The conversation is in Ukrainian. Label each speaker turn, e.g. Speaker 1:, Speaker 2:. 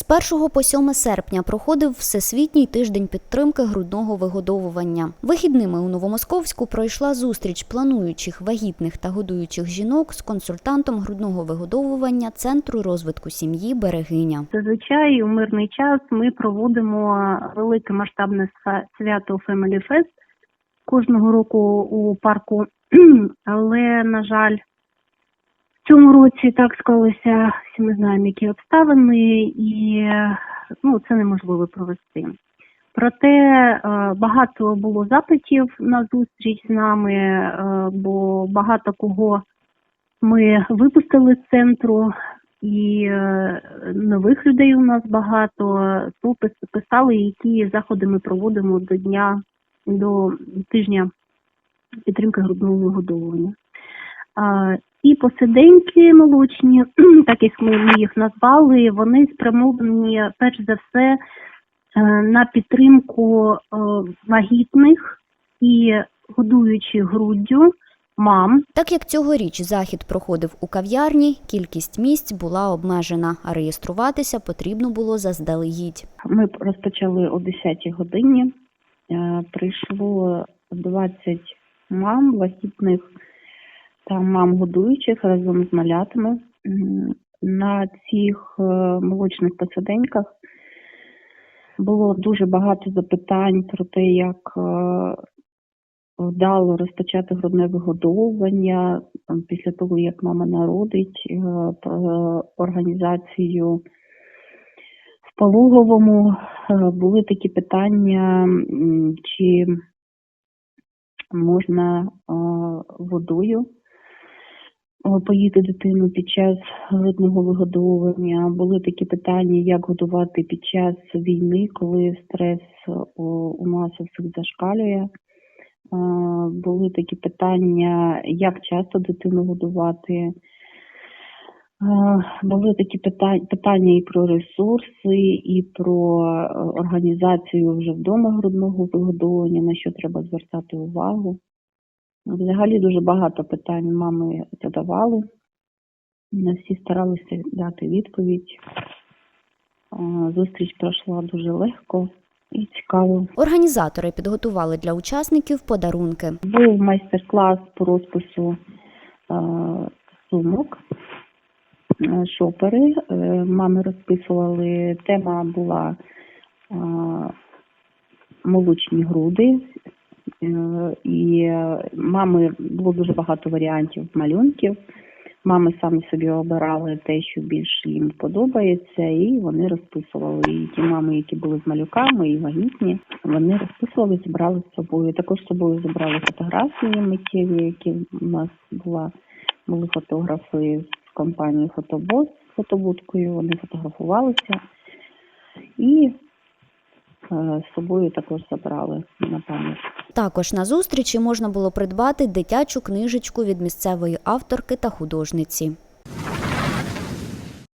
Speaker 1: З 1 по 7 серпня проходив Всесвітній тиждень підтримки грудного вигодовування. Вихідними у Новомосковську пройшла зустріч плануючих вагітних та годуючих жінок з консультантом грудного вигодовування Центру розвитку сім'ї Берегиня.
Speaker 2: Зазвичай у мирний час ми проводимо велике масштабне свято Family Fest кожного року у парку, але на жаль, році так склалося, всі ми знаємо, які обставини, і ну, це неможливо провести. Проте е, багато було запитів на зустріч з нами, е, бо багато кого ми випустили з центру, і е, нових людей у нас багато. То писали, які заходи ми проводимо до дня до тижня підтримки грудного вигодовування. І посиденьки молочні, так як ми, їх назвали, вони спрямовані перш за все е, на підтримку е, вагітних і годуючих груддю мам,
Speaker 1: Так як цьогоріч захід проходив у кав'ярні, кількість місць була обмежена, а реєструватися потрібно було заздалегідь.
Speaker 2: Ми розпочали о 10 годині. Е, Прийшло 20 мам вагітних та мам годуючих разом з малятами. На цих е, молочних посиденьках було дуже багато запитань про те, як е, вдало розпочати грудне вигодовування після того, як мама народить, е, про організацію в пологовому були такі питання, чи можна водою поїти дитину під час грудного вигодовування. Були такі питання, як годувати під час війни, коли стрес е, у, нас у всіх зашкалює. Е, Були такі питання, як часто дитину годувати. Е, Були такі питання, і про ресурси, і про е, організацію вже вдома грудного вигодовування, на що треба звертати увагу. Взагалі дуже багато питань мами задавали. На всі старалися дати відповідь. Е, Зустріч пройшла дуже легко і цікаво.
Speaker 1: Організатори підготували для учасників подарунки.
Speaker 2: Був майстер-клас по розпису е, сумок, е, шопери. Мами розписували. Тема була молочні груди. Е, і е, мами було дуже багато варіантів малюнків. Мами самі собі обирали те, що більше їм подобається, і вони розписували. І ті мами, які були з малюками і вагітні, вони розписували, зібрали з собою. Також з собою зібрали фотографії миттєві, які у нас була були фотографи з компанії Фотобос з фотобудкою. Вони фотографувалися і е, з собою також забрали на пам'ять.
Speaker 1: Також на зустрічі можна було придбати дитячу книжечку від місцевої авторки та художниці.